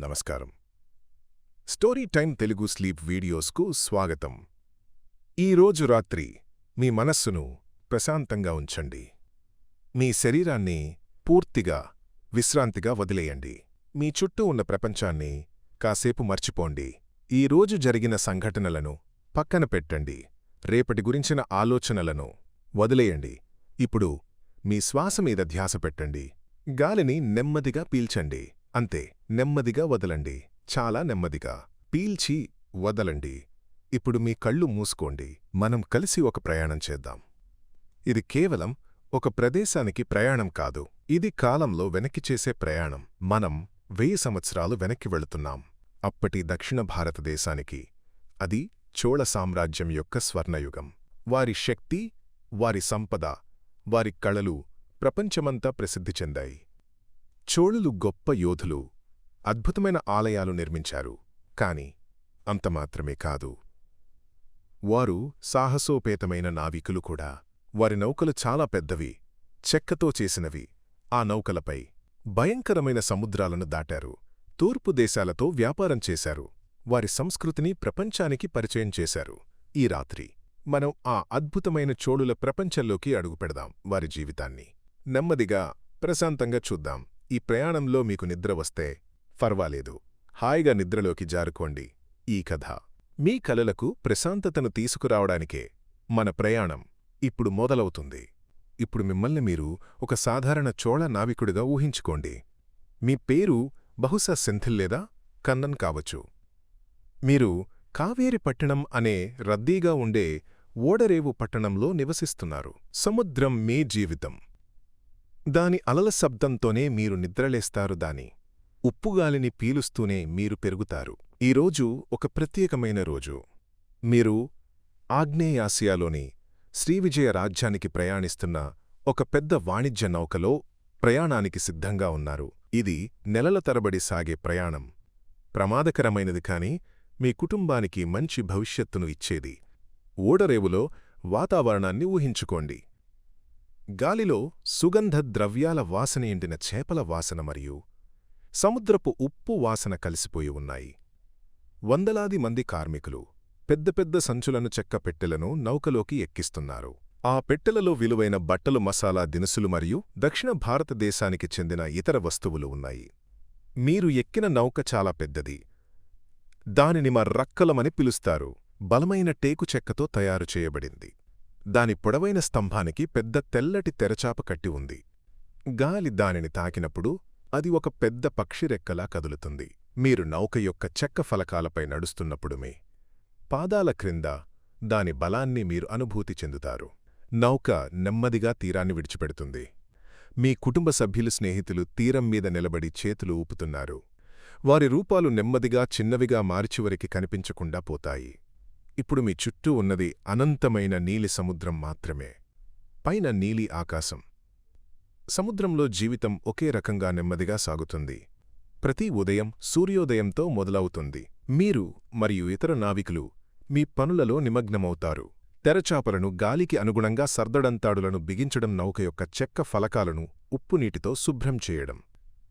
నమస్కారం. Story time Telugu sleep వీడియోస్కు స్వాగతం. ఈరోజు రాత్రి మీ మనస్సును ప్రశాంతంగా ఉంచండి. మీ శరీరాన్ని పూర్తిగా విశ్రాంతిగా వదిలేయండి. మీ చుట్టూ ఉన్న ప్రపంచాన్ని కాసేపు మర్చిపోండి. ఈరోజు జరిగిన సంఘటనలను పక్కన పెట్టండి. రేపటి గురించిన ఆలోచనలను వదిలేయండి. ఇప్పుడు మీ శ్వాస మీద ధ్యాస పెట్టండి. గాలిని నెమ్మదిగా పీల్చండి. అంతే నెమ్మదిగా వదలండి. చాలా నెమ్మదిగా. పీల్చి వదలండి. ఇప్పుడు మీ కళ్ళు మూసుకోండి. మనం కలిసి ఒక ప్రయాణం చేద్దాం. ఇది కేవలం ఒక ప్రదేశానికి ప్రయాణం కాదు. ఇది కాలంలో వెనక్కి చేసే ప్రయాణం. మనం వెయ్యి సంవత్సరాలు వెనక్కి వెళుతున్నాం. అప్పటి దక్షిణ భారతదేశానికి అది చోళ సామ్రాజ్యం యొక్క స్వర్ణయుగం. వారి శక్తి వారి సంపద వారి కళలు ప్రపంచమంతా ప్రసిద్ధి చెందాయి. చోళులు గొప్ప యోధులు అద్భుతమైన ఆలయాలు నిర్మించారు కాని అంతమాత్రమే కాదు. వారు సాహసోపేతమైన నావికులు కూడా. వారి నౌకలు చాలా పెద్దవి చెక్కతో చేసినవి. ఆ నౌకలపై భయంకరమైన సముద్రాలను దాటారు. తూర్పు దేశాలతో వ్యాపారం చేశారు. వారి సంస్కృతిని ప్రపంచానికి పరిచయం చేశారు. ఈ రాత్రి మనం ఆ అద్భుతమైన చోళుల ప్రపంచంలోకి అడుగుపెడదాం వారి జీవితాన్ని. నెమ్మదిగా ప్రశాంతంగా చూద్దాం. ఈ ప్రయాణంలో మీకు నిద్ర వస్తే ఫర్వాలేదు. హాయిగా నిద్రలోకి జారుకోండి. ఈ కథ. మీ కలలకు ప్రశాంతతను తీసుకురావడానికే మన ప్రయాణం ఇప్పుడు మొదలవుతుంది. ఇప్పుడు మిమ్మల్ని మీరు ఒక సాధారణ చోళ నావికుడిగా ఊహించుకోండి. మీ పేరు బహుశా సెంథిల్ లేదా కన్నన్ కావచ్చు. మీరు కావేరి పట్టణం అనే రద్దీగా ఉండే ఓడరేవు పట్టణంలో నివసిస్తున్నారు. సముద్రం మీ జీవితం. దాని అలల శబ్దంతోనే మీరు నిద్రలేస్తారు దాని. ఉప్పుగాలిని పీలుస్తూనే మీరు పెరుగుతారు. ఈరోజు ఒక ప్రత్యేకమైన రోజు. మీరు ఆగ్నేయాసియాలోని శ్రీవిజయ రాజ్యానికి ప్రయాణిస్తున్న ఒక పెద్ద వాణిజ్య నౌకలో ప్రయాణానికి సిద్ధంగా ఉన్నారు. ఇది నెలల తరబడి సాగే ప్రయాణం. ప్రమాదకరమైనది కాని మీ కుటుంబానికి మంచి భవిష్యత్తును ఇచ్చేది. ఓడరేవులో వాతావరణాన్ని ఊహించుకోండి. గాలిలో సుగంధ ద్రవ్యాల వాసన ఎండిన చేపల వాసన మరియు సముద్రపు ఉప్పు వాసన కలిసిపోయి ఉన్నాయి. వందలాది మంది కార్మికులు పెద్ద పెద్ద సంచులను చెక్క పెట్టెలను నౌకలోకి ఎక్కిస్తున్నారు. ఆ పెట్టెలలో విలువైన బట్టలు మసాలా దినుసులు మరియు దక్షిణ భారతదేశానికి చెందిన ఇతర వస్తువులు ఉన్నాయి. మీరు ఎక్కిన నౌక చాలా పెద్దది. దానిని మా రక్కలమని పిలుస్తారు. బలమైన టేకు చెక్కతో తయారు చేయబడింది. దాని పొడవైన స్తంభానికి పెద్ద తెల్లటి తెరచాప కట్టి ఉంది. గాలి దానిని తాకినప్పుడు అది ఒక పెద్ద పక్షిరెక్కలా కదులుతుంది. మీరు నౌక యొక్క చెక్క ఫలకాలపై నడుస్తున్నప్పుడు మీ పాదాల క్రింద దాని బలాన్ని మీరు అనుభూతి చెందుతారు. నౌక నెమ్మదిగా తీరాన్ని విడిచిపెడుతుంది. మీ కుటుంబ సభ్యులు స్నేహితులు తీరం మీద నిలబడి చేతులు ఊపుతున్నారు. వారి రూపాలు నెమ్మదిగా చిన్నవిగా మార్చివరికి కనిపించకుండా పోతాయి. ఇప్పుడు మీ చుట్టూ ఉన్నది అనంతమైన నీలి సముద్రం మాత్రమే. పైన నీలి ఆకాశం. సముద్రంలో జీవితం ఒకే రకంగా నెమ్మదిగా సాగుతుంది. ప్రతి ఉదయం సూర్యోదయంతో మొదలవుతుంది. మీరు మరియు ఇతర నావికులు మీ పనులలో నిమగ్నమవుతారు. తెరచాపలను గాలికి అనుగుణంగా సర్దడంతాడులను బిగించడం నౌక యొక్క చెక్క ఫలకాలను ఉప్పునీటితో శుభ్రం చేయడం.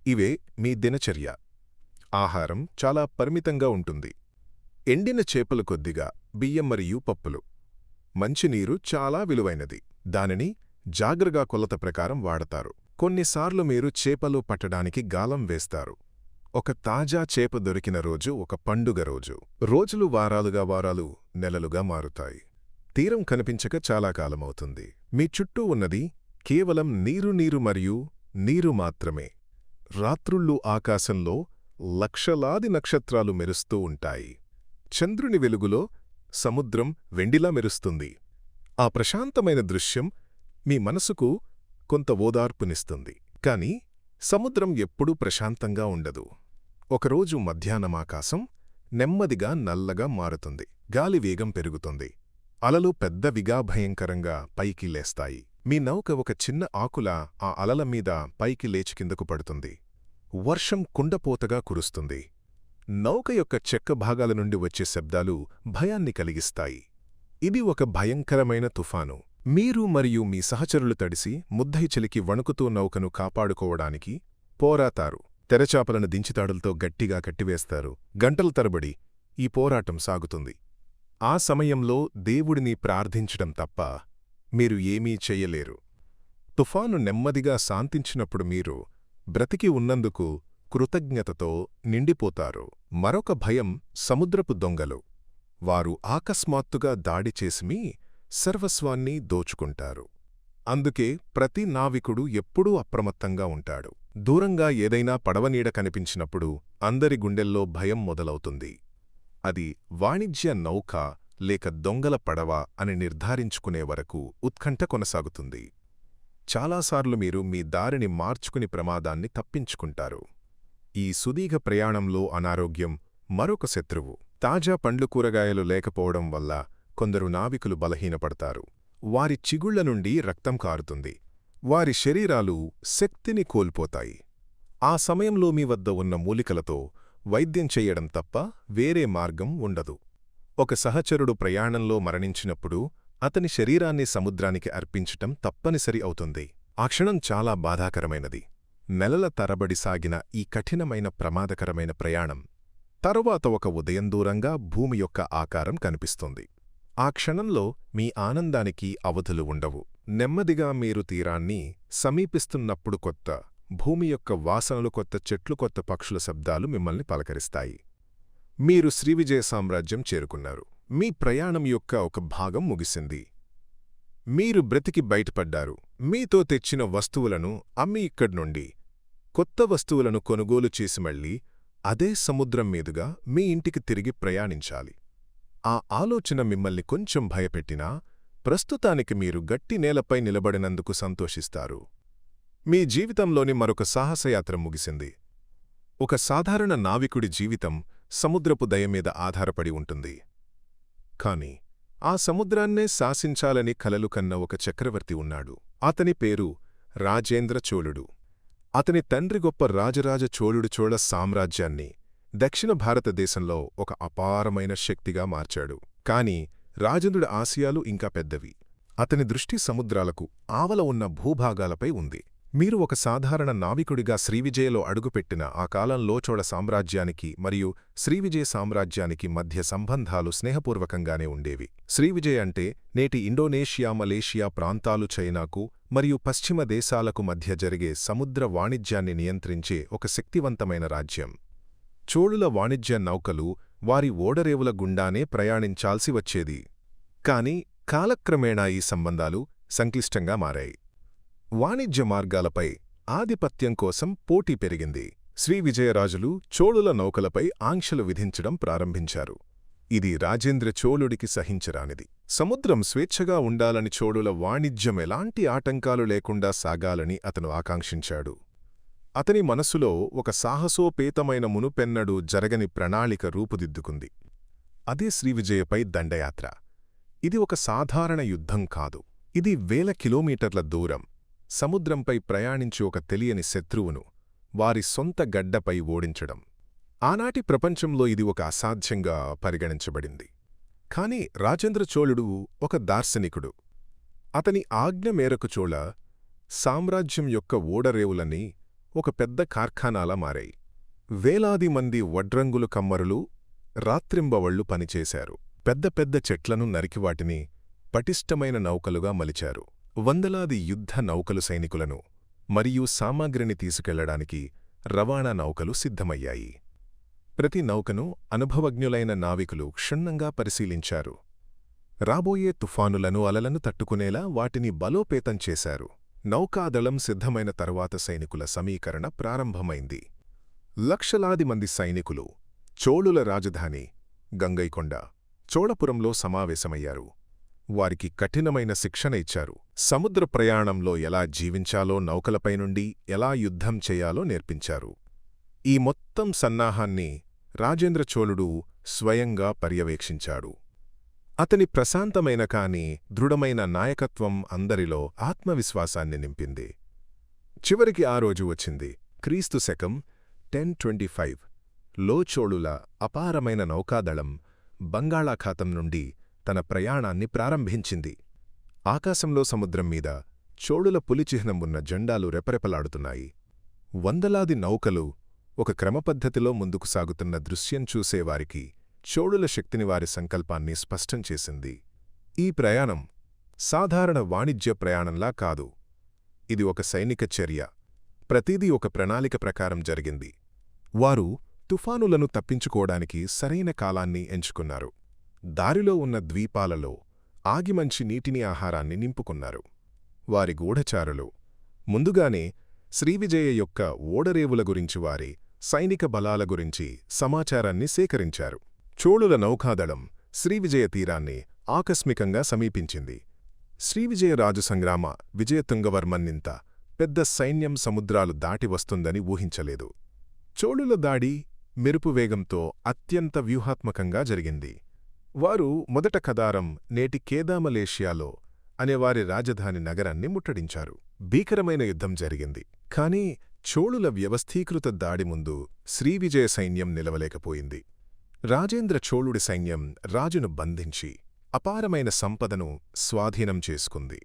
ఇవే మీ దినచర్య. ఆహారం చాలా పరిమితంగా ఉంటుంది. ఎండిన చేపలు కొద్దిగా బియ్యం మరియు పప్పులు. మంచినీరు చాలా విలువైనది. దానిని జాగ్రగా కొలత ప్రకారం వాడతారు. కొన్నిసార్లు మీరు చేపలు పట్టడానికి గాలం వేస్తారు. ఒక తాజా చేప దొరికిన రోజు ఒక పండుగ రోజు. రోజులు వారాలుగా వారాలు నెలలుగా మారుతాయి. తీరం కనిపించక చాలా కాలమవుతుంది మీ చుట్టూ ఉన్నది కేవలం నీరు నీరు మరియు నీరు మాత్రమే. రాత్రుళ్ళు ఆకాశంలో లక్షలాది నక్షత్రాలు మెరుస్తూ ఉంటాయి. చంద్రుని వెలుగులో సముద్రం వెండిలా మెరుస్తుంది. ఆ ప్రశాంతమైన దృశ్యం మీ మనసుకు కొంత ఓదార్పునిస్తుంది. కాని సముద్రం ఎప్పుడూ ప్రశాంతంగా ఉండదు. ఒకరోజు మధ్యాహ్నమాకాశం నెమ్మదిగా నల్లగా మారుతుంది. గాలి వేగం పెరుగుతుంది. అలలు పెద్దవిగా భయంకరంగా పైకి లేస్తాయి. మీ నౌక ఒక చిన్న ఆకుల ఆ అలల మీద పైకి లేచి కిందకు పడుతుంది. వర్షం కుండపోతగా కురుస్తుంది. నౌక యొక్క చెక్క భాగాల నుండి వచ్చే శబ్దాలు భయాన్ని కలిగిస్తాయి. ఇది ఒక భయంకరమైన తుఫాను. మీరు మరియు మీ సహచరులు తడిసి ముద్దయి చెలికి వణుకుతూ నౌకను కాపాడుకోవడానికి పోరాతారు. తెరచాపలను దించితాడులతో గట్టిగా కట్టివేస్తారు. గంటల తరబడి ఈ పోరాటం సాగుతుంది. ఆ సమయంలో దేవుడిని ప్రార్థించడం తప్ప మీరు ఏమీ చెయ్యలేరు తుఫాను నెమ్మదిగా శాంతించినప్పుడు మీరు బ్రతికి ఉన్నందుకు కృతజ్ఞతతో నిండిపోతారు. మరొక భయం సముద్రపు దొంగలు. వారు ఆకస్మాత్తుగా దాడి చేసిమి సర్వస్వాన్ని దోచుకుంటారు. అందుకే ప్రతి నావికుడు ఎప్పుడూ అప్రమత్తంగా ఉంటాడు. దూరంగా ఏదైనా పడవనీడ కనిపించినప్పుడు అందరి గుండెల్లో భయం మొదలవుతుంది. అది వాణిజ్య నౌక లేక దొంగల పడవ అని నిర్ధారించుకునే వరకు ఉత్కంఠ కొనసాగుతుంది. చాలాసార్లు మీరు మీ దారిని మార్చుకుని ప్రమాదాన్ని తప్పించుకుంటారు. ఈ సుదీఘ ప్రయాణంలో అనారోగ్యం మరొక శత్రువు. తాజా పండ్లు కూరగాయలు లేకపోవడం వల్ల కొందరు నావికులు బలహీనపడతారు. వారి చిగుళ్ళ నుండి రక్తం కారుతుంది. వారి శరీరాలు శక్తిని కోల్పోతాయి. ఆ సమయంలో మీ వద్ద ఉన్న మూలికలతో వైద్యం చెయ్యడం తప్ప వేరే మార్గం ఉండదు. ఒక సహచరుడు ప్రయాణంలో మరణించినప్పుడు అతని శరీరాన్ని సముద్రానికి అర్పించటం తప్పనిసరి అవుతుంది. ఆ క్షణం చాలా బాధాకరమైనది. నెలల తరబడి సాగిన ఈ కఠినమైన ప్రమాదకరమైన ప్రయాణం తరువాత ఒక ఉదయం దూరంగా భూమి యొక్క ఆకారం కనిపిస్తుంది. ఆ క్షణంలో మీ ఆనందానికి అవధులు ఉండవు. నెమ్మదిగా మీరు తీరాన్ని సమీపిస్తున్నప్పుడు కొత్త భూమి యొక్క వాసనలు కొత్త చెట్లు కొత్త పక్షుల శబ్దాలు మిమ్మల్ని పలకరిస్తాయి. మీరు శ్రీవిజయ సామ్రాజ్యం చేరుకున్నారు. మీ ప్రయాణం యొక్క ఒక భాగం ముగిసింది. మీరు బ్రతికి బయటపడ్డారు. మీతో తెచ్చిన వస్తువులను అమ్మి ఇక్కడ్నుండి కొత్త వస్తువులను కొనుగోలు చేసి మళ్ళీ అదే సముద్రం మీదుగా మీ ఇంటికి తిరిగి ప్రయాణించాలి. ఆ ఆలోచన మిమ్మల్ని కొంచెం భయపెట్టినా ప్రస్తుతానికి మీరు గట్టి నేలపై నిలబడినందుకు సంతోషిస్తారు. మీ జీవితంలోని మరొక సాహసయాత్ర ముగిసింది. ఒక సాధారణ నావికుడి జీవితం సముద్రపు దయమీద ఆధారపడి ఉంటుంది. కాని ఆ సముద్రాన్నే శాసించాలని కలలు కన్న ఒక చక్రవర్తి ఉన్నాడు. అతని పేరు రాజేంద్ర చోళుడు. అతని తండ్రి గొప్ప రాజరాజ చోళుడు చోళ సామ్రాజ్యాన్ని దక్షిణ భారతదేశంలో ఒక అపారమైన శక్తిగా మార్చాడు. కాని రాజేంద్రుడి ఆశయాలు ఇంకా పెద్దవి. అతని దృష్టి సముద్రాలకు ఆవల ఉన్న భూభాగాలపై ఉంది. మీరు ఒక సాధారణ నావికుడిగా శ్రీవిజయలో అడుగుపెట్టిన ఆ కాలంలో చోళ సామ్రాజ్యానికి మరియు శ్రీవిజయ సామ్రాజ్యానికి మధ్య సంబంధాలు స్నేహపూర్వకంగానే ఉండేవి. శ్రీవిజయ అంటే నేటి ఇండోనేషియా మలేషియా ప్రాంతాలు చైనాకు మరియు పశ్చిమ దేశాలకు మధ్య జరిగే సముద్ర వాణిజ్యాన్ని నియంత్రించే ఒక శక్తివంతమైన రాజ్యం. చోళుల వాణిజ్య నౌకలు వారి ఓడరేవుల గుండానే ప్రయాణించాల్సి వచ్చేది. కాని కాలక్రమేణా ఈ సంబంధాలు సంక్లిష్టంగా మారాయి. వాణిజ్య మార్గాలపై ఆధిపత్యం కోసం పోటీ పెరిగింది. శ్రీవిజయరాజులు చోళుల నౌకలపై ఆంక్షలు విధించడం ప్రారంభించారు. ఇది రాజేంద్ర చోళుడికి సహించరానిది. సముద్రం స్వేచ్ఛగా ఉండాలని చోళుల వాణిజ్యం ఎలాంటి ఆటంకాలు లేకుండా సాగాలని అతను ఆకాంక్షించాడు. అతని మనసులో ఒక సాహసోపేతమైన మునుపెన్నడూ జరగని ప్రణాళిక రూపుదిద్దుకుంది. అదే శ్రీవిజయపై దండయాత్ర. ఇది ఒక సాధారణ యుద్ధం కాదు. ఇది వేల కిలోమీటర్ల దూరం. సముద్రంపై ప్రయాణించి ఒక తెలియని శత్రువును వారి సొంత గడ్డపై ఓడించడం. ఆనాటి ప్రపంచంలో ఇది ఒక అసాధ్యంగా పరిగణించబడింది. కాని రాజేంద్ర చోళుడు ఒక దార్శనికుడు. అతని ఆజ్ఞ మేరకు చోళ సామ్రాజ్యం యొక్క ఓడరేవులన్నీ ఒక పెద్ద కార్ఖానాలా మారాయి. వేలాది మంది వడ్రంగులు కమ్మరులు రాత్రింబవళ్ళు పనిచేశారు. పెద్ద పెద్ద చెట్లను నరికివాటిని పటిష్టమైన నౌకలుగా మలిచారు. వందలాది యుద్ధ నౌకలు సైనికులను మరియు సామాగ్రిని తీసుకెళ్ళడానికి రవాణా నౌకలు సిద్ధమయ్యాయి. ప్రతి నౌకను అనుభవజ్ఞులైన నావికులు క్షుణ్ణంగా పరిశీలించారు. రాబోయే తుఫానులను అలలను తట్టుకునేలా వాటిని బలోపేతం చేశారు. నౌకాదళం సిద్ధమైన తరువాత సైనికుల సమీకరణ ప్రారంభమైంది. లక్షలాది మంది సైనికులు చోళుల రాజధాని గంగైకొండ చోళపురంలో సమావేశమయ్యారు. వారికి కఠినమైన శిక్షణ ఇచ్చారు. సముద్ర ప్రయాణంలో ఎలా జీవించాలో నౌకలపై నుండి ఎలా యుద్ధం చేయాలో నేర్పించారు. ఈ మొత్తం సన్నాహాన్ని రాజేంద్ర చోళుడు స్వయంగా పర్యవేక్షించాడు. అతని ప్రశాంతమైన కాని దృఢమైన నాయకత్వం అందరిలో ఆత్మవిశ్వాసాన్ని నింపింది. చివరికి ఆ రోజు వచ్చింది. క్రీస్తు శకం టెన్ ట్వంటీ ఫైవ్. లో చోళుల అపారమైన నౌకాదళం బంగాళాఖాతం నుండి తన ప్రయాణాన్ని ప్రారంభించింది. ఆకాశంలో సముద్రం మీద చోళుల పులిచిహ్నం ఉన్న జెండాలు రెపరెపలాడుతున్నాయి. వందలాది నౌకలు ఒక క్రమపద్ధతిలో ముందుకు సాగుతున్న దృశ్యం చూసేవారికి చోళుల శక్తిని వారి సంకల్పాన్ని స్పష్టం చేసింది. ఈ ప్రయాణం సాధారణ వాణిజ్య ప్రయాణంలా కాదు. ఇది ఒక సైనిక చర్య. ప్రతిదీ ఒక ప్రణాళిక ప్రకారం జరిగింది. వారు తుఫానులను తప్పించుకోవడానికి సరైన కాలాన్ని ఎంచుకున్నారు. దారిలో ఉన్న ద్వీపాలలో ఆగిమంచి నీటిని ఆహారాన్ని నింపుకున్నారు. వారి గూఢచారులు ముందుగానే శ్రీవిజయ యొక్క ఓడరేవుల గురించి వారి సైనిక బలాల గురించి సమాచారాన్ని సేకరించారు. చోళుల నౌకాదళం శ్రీవిజయ తీరాన్ని ఆకస్మికంగా సమీపించింది. శ్రీవిజయరాజు సంగ్రామ విజయతుంగవర్మన్నింత పెద్ద సైన్యం సముద్రాలు దాటి వస్తుందని ఊహించలేదు. చోళుల దాడి మెరుపు వేగంతో అత్యంత వ్యూహాత్మకంగా జరిగింది. వారు మొదట కదారం నేటి కేదామలేషియాలో అనేవారి రాజధాని నగరాన్ని ముట్టడించారు. భీకరమైన యుద్ధం జరిగింది. కాని చోళుల వ్యవస్థీకృత దాడి ముందు శ్రీవిజయ సైన్యం నిలవలేకపోయింది. రాజేంద్ర చోళుడి సైన్యం రాజును బంధించి అపారమైన సంపదను స్వాధీనం చేసుకుంది.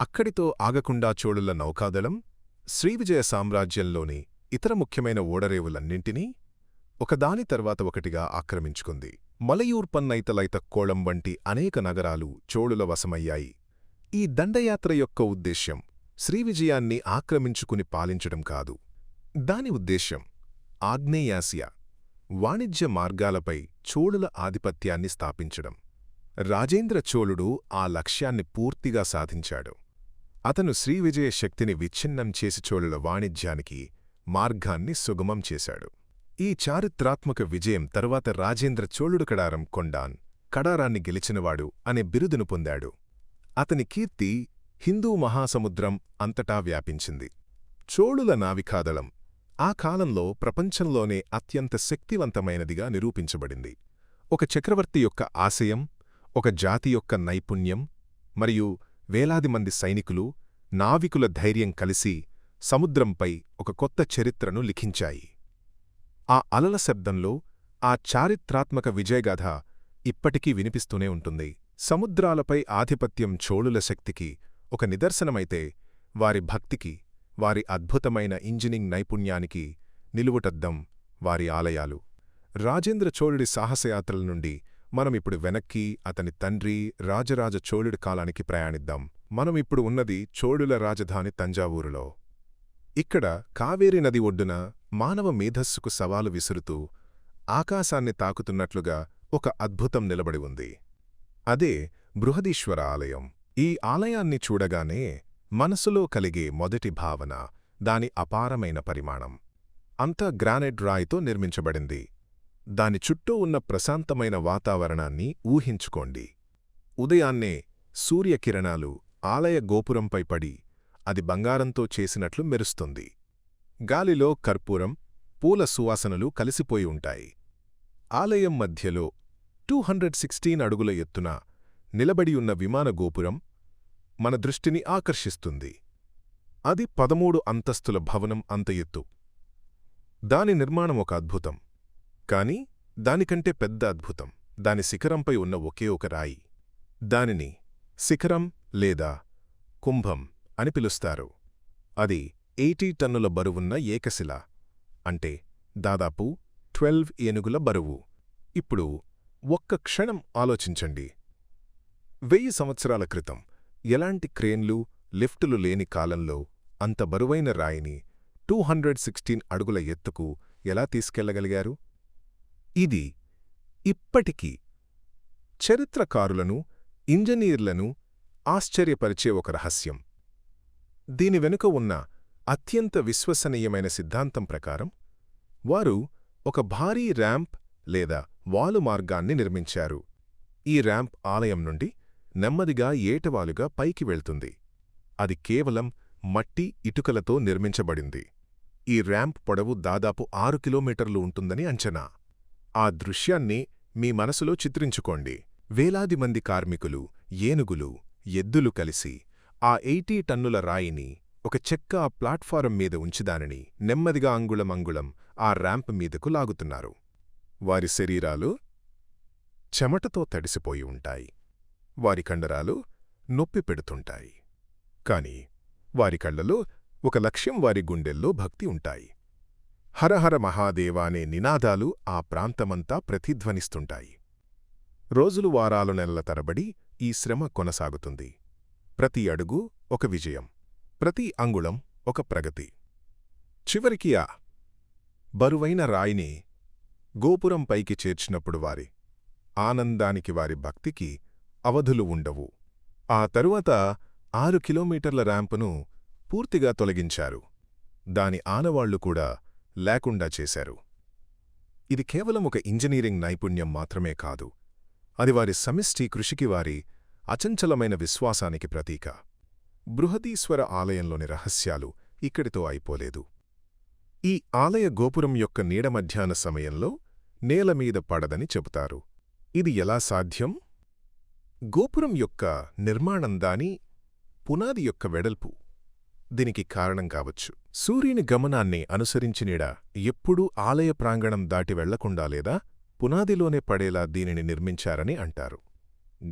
అక్కడితో ఆగకుండా చోళుల నౌకాదళం శ్రీవిజయ సామ్రాజ్యంలోని ఇతర ముఖ్యమైన ఓడరేవులన్నింటినీ ఒకదాని తర్వాత ఒకటిగా ఆక్రమించుకుంది. మలయూర్పన్నైతలైత కోళం వంటి అనేక నగరాలు చోళుల వశమయ్యాయి. ఈ దండయాత్ర యొక్క ఉద్దేశ్యం శ్రీవిజయాన్ని ఆక్రమించుకుని పాలించడం కాదు. దాని ఉద్దేశ్యం ఆగ్నేయాసియా వాణిజ్య మార్గాలపై చోళుల ఆధిపత్యాన్ని స్థాపించడం. రాజేంద్ర చోళుడు ఆ లక్ష్యాన్ని పూర్తిగా సాధించాడు. అతను శ్రీవిజయ శక్తిని విచ్ఛిన్నం చేసి చోళుల వాణిజ్యానికి మార్గాన్ని సుగమం చేశాడు. ఈ చారిత్రాత్మక విజయం తరువాత రాజేంద్ర చోళుడు కడారం కొండాన్ కడారాన్ని గెలిచినవాడు అనే బిరుదును పొందాడు. అతని కీర్తి హిందూ మహాసముద్రం అంతటా వ్యాపించింది. చోళుల నావికాదళం ఆ కాలంలో ప్రపంచంలోనే అత్యంత శక్తివంతమైనదిగా నిరూపించబడింది. ఒక చక్రవర్తి యొక్క ఆశయం ఒక జాతి యొక్క నైపుణ్యం మరియు వేలాది మంది సైనికులు నావికుల ధైర్యం కలిసి సముద్రంపై ఒక కొత్త చరిత్రను లిఖించాయి. ఆ అలల శబ్దంలో ఆ చారిత్రాత్మక విజయగాథ ఇప్పటికీ వినిపిస్తూనే ఉంటుంది. సముద్రాలపై ఆధిపత్యం చోళుల శక్తికి ఒక నిదర్శనమైతే వారి భక్తికి వారి అద్భుతమైన ఇంజినింగ్ నైపుణ్యానికి నిలువుటద్దం వారి ఆలయాలు. రాజేంద్ర చోళుడి సాహసయాత్రల నుండి మనం ఇప్పుడు వెనక్కి అతని తండ్రి రాజరాజ చోళుడి కాలానికి ప్రయాణిద్దాం. మనమిప్పుడు ఉన్నది చోళుల రాజధాని తంజావూరులో. ఇక్కడ కావేరి నది ఒడ్డున మానవ మేధస్సుకు సవాలు విసురుతూ ఆకాశాన్ని తాకుతున్నట్లుగా ఒక అద్భుతం నిలబడి ఉంది. అదే బృహదీశ్వర ఆలయం. ఈ ఆలయాన్ని చూడగానే మనసులో కలిగే మొదటి భావన దాని అపారమైన పరిమాణం. అంతా గ్రానైట్ రాయితో నిర్మించబడింది. దాని చుట్టూ ఉన్న ప్రశాంతమైన వాతావరణాన్ని ఊహించుకోండి. ఉదయాన్నే సూర్యకిరణాలు ఆలయ గోపురంపై పడి అది బంగారంతో చేసినట్లు మెరుస్తుంది. గాలిలో కర్పూరం పూల సువాసనలు కలిసిపోయి ఉంటాయి. ఆలయం మధ్యలో టూ హండ్రెడ్ సిక్స్టీన్ అడుగుల ఎత్తున నిలబడియున్న విమాన గోపురం మన దృష్టిని ఆకర్షిస్తుంది. అది పదమూడు అంతస్తుల భవనం అంత ఎత్తు. దాని నిర్మాణం ఒక అద్భుతం. కాని దానికంటే పెద్ద అద్భుతం. దాని శిఖరంపై ఉన్న ఒకే ఒక రాయి. దానిని శిఖరం లేదా కుంభం అని పిలుస్తారు. అది ఎయిటీ టన్నుల బరువున్న ఏకశిల. అంటే దాదాపు ట్వెల్వ్ ఏనుగుల బరువు. ఇప్పుడు ఒక్క క్షణం ఆలోచించండి. వెయ్యి సంవత్సరాల క్రితం ఎలాంటి క్రేన్లు లిఫ్టులు లేని కాలంలో అంత బరువైన రాయిని టూ హండ్రెడ్ సిక్స్టీన్ అడుగుల ఎత్తుకు ఎలా తీసుకెళ్ళగలిగారు? ఇది ఇప్పటికీ చరిత్రకారులను ఇంజనీర్లను ఆశ్చర్యపరిచే ఒక రహస్యం. దీని వెనుక ఉన్న అత్యంత విశ్వసనీయమైన సిద్ధాంతం ప్రకారం వారు ఒక భారీ ర్యాంప్ లేదా వాలు మార్గాన్ని నిర్మించారు. ఈ ర్యాంప్ ఆలయం నుండి నెమ్మదిగా ఏటవాలుగా పైకి వెళ్తుంది. అది కేవలం మట్టి ఇటుకలతో నిర్మించబడింది. ఈ ర్యాంప్ పొడవు దాదాపు ఆరు కిలోమీటర్లు ఉంటుందని అంచనా. ఆ దృశ్యాన్ని మీ మనసులో చిత్రించుకోండి. వేలాది మంది కార్మికులు ఏనుగులు ఎద్దులు కలిసి ఆ ఎయిటీ టన్నుల రాయిని ఒక చెక్క ఆ ప్లాట్ఫారం మీద ఉంచిదానిని నెమ్మదిగా అంగుళం అంగుళం ఆ ర్యాంప్ మీదకు లాగుతున్నారు. వారి శరీరాలు చెమటతో తడిసిపోయి ఉంటాయి. వారి కండరాలు నొప్పి పెడుతుంటాయి. కాని వారి కళ్ళలో ఒక లక్ష్యం వారి గుండెల్లో భక్తి ఉంటాయి. హరహర మహాదేవ అనే నినాదాలు ఆ ప్రాంతమంతా ప్రతిధ్వనిస్తుంటాయి. రోజులు వారాలు నెలల తరబడి ఈ శ్రమ కొనసాగుతుంది. ప్రతి అడుగు ఒక విజయం. ప్రతి అంగుళం ఒక ప్రగతి. చివరికి ఆ బరువైన రాయిని గోపురం పైకి చేర్చినప్పుడు వారి ఆనందానికి వారి భక్తికి అవధులు ఉండవు. ఆ తరువాత ఆరు కిలోమీటర్ల ర్యాంపును పూర్తిగా తొలగించారు. దాని ఆనవాళ్ళు కూడా లేకుండా చేశారు. ఇది కేవలం ఒక ఇంజనీరింగ్ నైపుణ్యం మాత్రమే కాదు. అది వారి సమిష్టి కృషికి వారి అచంచలమైన విశ్వాసానికి ప్రతీక. బృహదీశ్వర ఆలయంలోని రహస్యాలు ఇక్కడితో అయిపోలేదు. ఈ ఆలయ గోపురం యొక్క నీడ మధ్యాహ్న సమయంలో నేలమీద పడదని చెబుతారు. ఇది ఎలా సాధ్యం? గోపురం యొక్క నిర్మాణం దాని పునాది యొక్క వెడల్పు దీనికి కారణం కావచ్చు. సూర్యుని గమనాన్ని అనుసరించినీడ ఎప్పుడూ ఆలయ ప్రాంగణం దాటి వెళ్ళకుండా లేదా పునాదిలోనే పడేలా దీనిని నిర్మించారని అంటారు.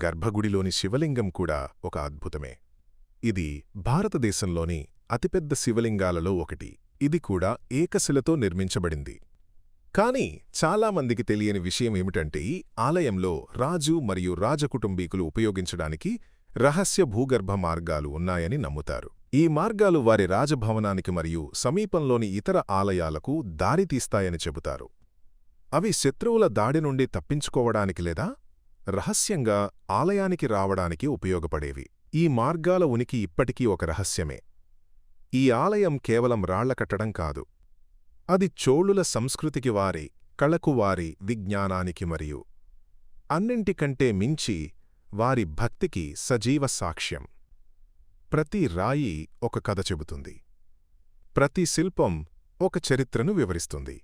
గర్భగుడిలోని శివలింగం కూడా ఒక అద్భుతమే. ఇది భారతదేశంలోని అతిపెద్ద శివలింగాలలో ఒకటి. ఇది కూడా ఏకశిలతో నిర్మించబడింది. కాని చాలామందికి తెలియని విషయం ఏమిటంటే ఈ ఆలయంలో రాజు మరియు రాజకుటుంబీకులు ఉపయోగించడానికి రహస్య భూగర్భ మార్గాలు ఉన్నాయని నమ్ముతారు. ఈ మార్గాలు వారి రాజభవనానికి మరియు సమీపంలోని ఇతర ఆలయాలకు దారితీస్తాయని చెబుతారు. అవి శత్రువుల దాడి నుండి తప్పించుకోవడానికి లేదా రహస్యంగా ఆలయానికి రావడానికి ఉపయోగపడేవి. ఈ మార్గాల ఉనికి ఇప్పటికీ ఒక రహస్యమే. ఈ ఆలయం కేవలం రాళ్ళ కట్టడం కాదు. అది చోళుల సంస్కృతికి వారి కళకు వారి విజ్ఞానానికి మరియు అన్నింటికంటే మించి వారి భక్తికి సజీవ సాక్ష్యం. ప్రతి రాయి ఒక కథ చెబుతుంది. ప్రతి శిల్పం ఒక చరిత్రను వివరిస్తుంది.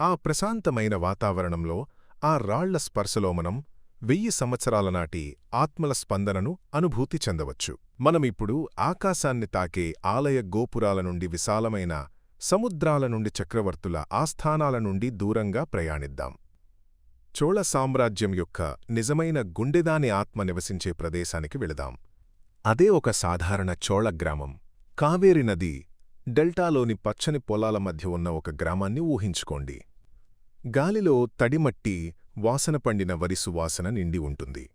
ఆ ప్రశాంతమైన వాతావరణంలో ఆ రాళ్ళ స్పర్శలో మనం వెయ్యి సంవత్సరాల నాటి ఆత్మల స్పందనను అనుభూతి చెందవచ్చు. మనమిప్పుడు ఆకాశాన్ని తాకే ఆలయ గోపురాల నుండి విశాలమైన సముద్రాల నుండి చక్రవర్తుల ఆస్థానాల నుండి దూరంగా ప్రయాణిద్దాం. చోళ సామ్రాజ్యం యొక్క నిజమైన గుండెదాని ఆత్మ నివసించే ప్రదేశానికి వెళదాం. అదే ఒక సాధారణ చోళ గ్రామం. కావేరి నది డెల్టాలోని పచ్చని పొలాల మధ్య ఉన్న ఒక గ్రామాన్ని ఊహించుకోండి. గాలిలో తడిమట్టి వాసన పండిన వరి సువాసన నిండి ఉంటుంది.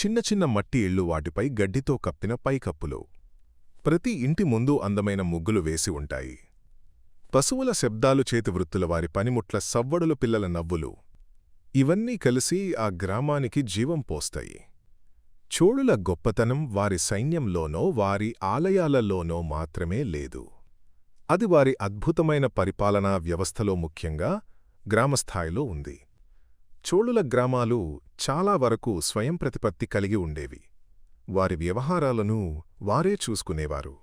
చిన్న చిన్న మట్టి ఇళ్ళు వాటిపై గడ్డితో కప్పిన పైకప్పులు. ప్రతి ఇంటి ముందు అందమైన ముగ్గులు వేసి ఉంటాయి. పశువుల శబ్దాలు చేతివృత్తుల వారి పనిముట్ల సవ్వడుల పిల్లల నవ్వులు. ఇవన్నీ కలిసి ఆ గ్రామానికి జీవం పోస్తాయి. చోళుల గొప్పతనం వారి సైన్యంలోనో వారి ఆలయాలలోనో మాత్రమే లేదు. అది వారి అద్భుతమైన పరిపాలనా వ్యవస్థలో ముఖ్యంగా గ్రామస్థాయిలో ఉంది. చోళుల గ్రామాలు చాలా వరకు స్వయం ప్రతిపత్తి కలిగి ఉండేవి. వారి వ్యవహారాలను వారే చూసుకునేవారు.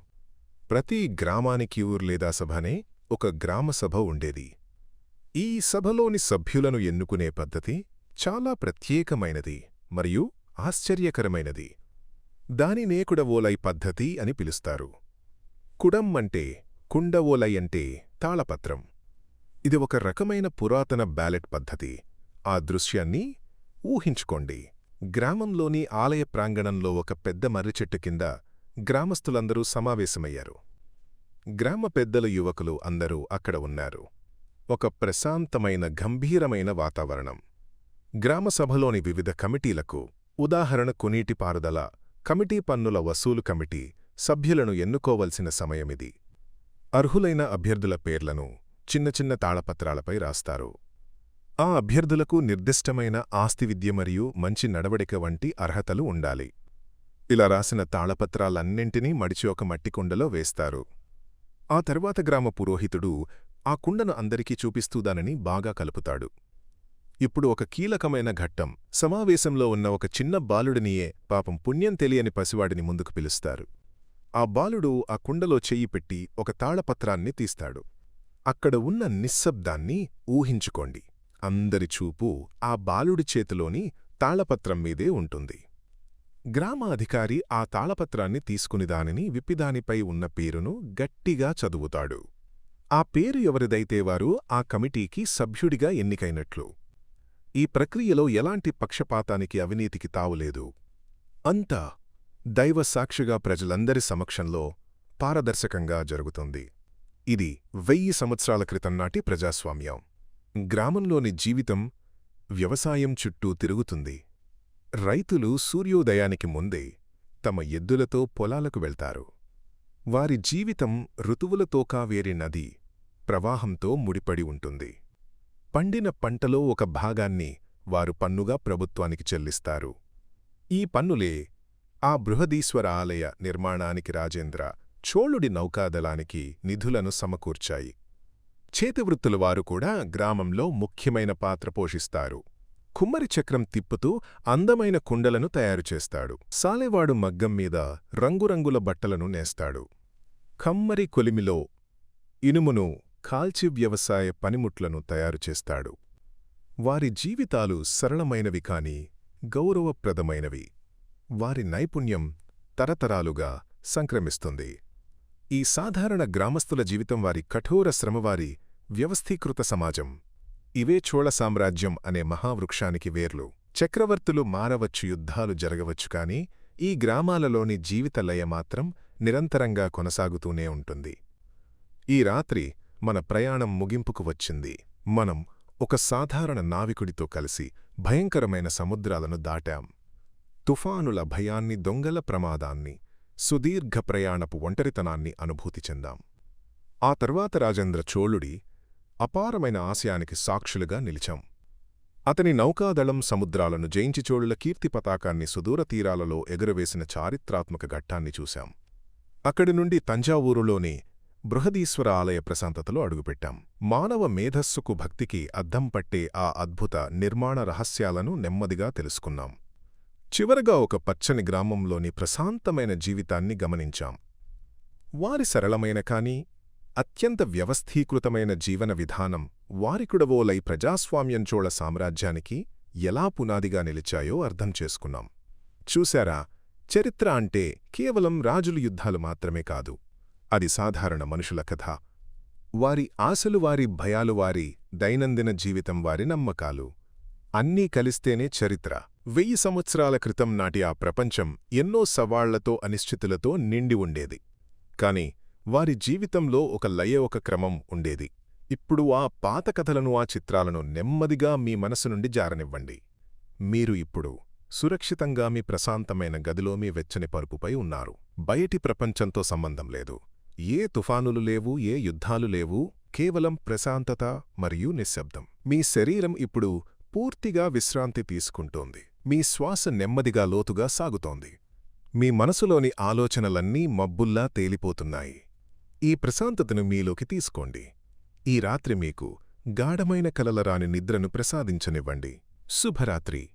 ప్రతి గ్రామానికి ఊర్లేదా సభనే ఒక గ్రామసభ ఉండేది. ఈ సభలోని సభ్యులను ఎన్నుకునే పద్ధతి చాలా ప్రత్యేకమైనది మరియు ఆశ్చర్యకరమైనది. దాని నేకుడవోలై పద్ధతి అని పిలుస్తారు. కుడం అంటే కుండవోలై అంటే తాళపత్రం. ఇది ఒక రకమైన పురాతన బ్యాలెట్ పద్ధతి. ఆ దృశ్యాన్ని ఊహించుకోండి. గ్రామంలోని ఆలయ ప్రాంగణంలో ఒక పెద్ద మర్రిచెట్టు కింద గ్రామస్తులందరూ సమావేశమయ్యారు. గ్రామ పెద్దల యువకులు అందరూ అక్కడ ఉన్నారు. ఒక ప్రశాంతమైన గంభీరమైన వాతావరణం. గ్రామసభలోని వివిధ కమిటీలకు ఉదాహరణకు నీటిపారుదల కమిటీ పన్నుల వసూలు కమిటీ సభ్యులను ఎన్నుకోవలసిన సమయమిది. అర్హులైన అభ్యర్థుల పేర్లను చిన్న చిన్న తాళపత్రాలపై రాస్తారు. ఆ అభ్యర్థులకు నిర్దిష్టమైన ఆస్తి విద్య మరియు మంచి నడవడిక వంటి అర్హతలు ఉండాలి. ఇలా రాసిన తాళపత్రాలన్నింటినీ మడిచి ఒక మట్టికుండలో వేస్తారు. ఆ తర్వాత గ్రామ పురోహితుడు ఆ కుండను అందరికీ చూపిస్తూ దానిని బాగా కలుపుతాడు. ఇప్పుడు ఒక కీలకమైన ఘట్టం సమావేశంలో ఉన్న ఒక చిన్న బాలుడినియే పాపం పుణ్యం తెలియని పసివాడిని ముందుకు పిలుస్తారు. ఆ బాలుడు ఆ కుండలో చెయ్యి పెట్టి ఒక తాళపత్రాన్ని తీస్తాడు. అక్కడ ఉన్న నిశ్శబ్దాన్ని ఊహించుకోండి. అందరి చూపు ఆ బాలుడి చేతిలోని తాళపత్రం మీదే ఉంటుంది. గ్రామ అధికారి ఆ తాళపత్రాన్ని తీసుకుని దానిని విప్పిదానిపై ఉన్న పేరును గట్టిగా చదువుతాడు. ఆ పేరు ఎవరిదైతే వారు ఆ కమిటీకి సభ్యుడిగా ఎన్నికైనట్లు. ఈ ప్రక్రియలో ఎలాంటి పక్షపాతానికి అవినీతికి తావులేదు అంతా దైవసాక్షిగా ప్రజలందరి సమక్షంలో పారదర్శకంగా జరుగుతుంది. ఇది వెయ్యి సంవత్సరాల క్రితం నాటి ప్రజాస్వామ్యం. గ్రామంలోని జీవితం వ్యవసాయం చుట్టూ తిరుగుతుంది. రైతులు సూర్యోదయానికి ముందే తమ ఎద్దులతో పొలాలకు వెళ్తారు. వారి జీవితం ఋతువులతో కావేరి నది ప్రవాహంతో ముడిపడి ఉంటుంది. పండిన పంటలో ఒక భాగాన్ని వారు పన్నుగా ప్రభుత్వానికి చెల్లిస్తారు. ఈ పన్నులే ఆ బృహదీశ్వర ఆలయ నిర్మాణానికి రాజేంద్ర చోళుడి నౌకాదళానికి నిధులను సమకూర్చాయి. చేతివృత్తుల వారు కూడా గ్రామంలో ముఖ్యమైన పాత్ర పోషిస్తారు. కుమ్మరి చక్రం తిప్పుతూ అందమైన కుండలను తయారుచేస్తాడు సాలెవాడు మగ్గం మీద రంగురంగుల బట్టలను నేస్తాడు. కమ్మరి కొలిమిలో ఇనుమును కాల్చి వ్యవసాయ పనిముట్లను తయారుచేస్తాడు వారి జీవితాలు సరళమైనవి కాని గౌరవప్రదమైనవి. వారి నైపుణ్యం తరతరాలుగా సంక్రమిస్తుంది. ఈ సాధారణ గ్రామస్థుల జీవితం వారి కఠోర శ్రమవారి వ్యవస్థీకృత సమాజం. ఇవే చోళ సామ్రాజ్యం అనే మహావృక్షానికి వేర్లు. చక్రవర్తులు మారవచ్చు యుద్ధాలు జరగవచ్చు కానీ ఈ గ్రామాలలోని జీవిత లయ మాత్రం నిరంతరంగా కొనసాగుతూనే ఉంటుంది. ఈ రాత్రి మన ప్రయాణం ముగింపుకు వచ్చింది. మనం ఒక సాధారణ నావికుడితో కలిసి భయంకరమైన సముద్రాలను దాటాం. తుఫానుల భయాన్ని దొంగల ప్రమాదాన్ని సుదీర్ఘ ప్రయాణపు ఒంటరితనాన్ని అనుభూతి చెందాం. ఆ తర్వాత రాజేంద్ర చోళుడి అపారమైన ఆశయానికి సాక్షులుగా నిలిచాం. అతని నౌకాదళం సముద్రాలను జయించిచోళ్ళ కీర్తి పతాకాన్ని సుదూర తీరాలలో ఎగురవేసిన చారిత్రాత్మక ఘట్టాన్ని చూశాం. అక్కడి నుండి తంజావూరులోని బృహదీశ్వర ఆలయ ప్రశాంతతలో అడుగుపెట్టాం. మానవ మేధస్సుకు భక్తికి అద్దం పట్టే ఆ అద్భుత నిర్మాణ రహస్యాలను నెమ్మదిగా తెలుసుకున్నాం. చివరగా ఒక పచ్చని గ్రామంలోని ప్రశాంతమైన జీవితాన్ని గమనించాం. వారి సరళమైన కాని అత్యంత వ్యవస్థీకృతమైన జీవన విధానం వారికుడవోలై ప్రజాస్వామ్యంచోళ సామ్రాజ్యానికి ఎలా పునాదిగా నిలిచాయో అర్థం చేసుకున్నాం. చూశారా చరిత్ర అంటే కేవలం రాజుల యుద్ధాలు మాత్రమే కాదు అది సాధారణ మనుషుల కథ. వారి ఆశలు వారి భయాలు వారి దైనందిన జీవితం వారి నమ్మకాలు. అన్నీ కలిస్తేనే చరిత్ర. వెయ్యి సంవత్సరాల క్రితం నాటి ఆ ప్రపంచం ఎన్నో సవాళ్ళతో అనిశ్చితులతో నిండి ఉండేది. కాని వారి జీవితంలో ఒక లయ ఒక క్రమం ఉండేది. ఇప్పుడు ఆ పాత కథలను ఆ చిత్రాలను నెమ్మదిగా మీ మనసు నుండి జారనివ్వండి. మీరు ఇప్పుడు సురక్షితంగా మీ ప్రశాంతమైన గదిలో మీ వెచ్చని పరుపుపై ఉన్నారు. బయటి ప్రపంచంతో సంబంధం లేదు. ఏ తుఫానులు లేవు ఏ యుద్ధాలు లేవు కేవలం ప్రశాంతత మరియు నిశ్శబ్దం. మీ శరీరం ఇప్పుడు పూర్తిగా విశ్రాంతి తీసుకుంటోంది. మీ శ్వాస నెమ్మదిగా లోతుగా సాగుతోంది. మీ మనసులోని ఆలోచనలన్నీ మబ్బుల్లా తేలిపోతున్నాయి. ఈ ప్రశాంతతను మీలోకి తీసుకోండి. ఈ రాత్రి మీకు గాఢమైన కలలరాని నిద్రను ప్రసాదించనివ్వండి. శుభరాత్రి.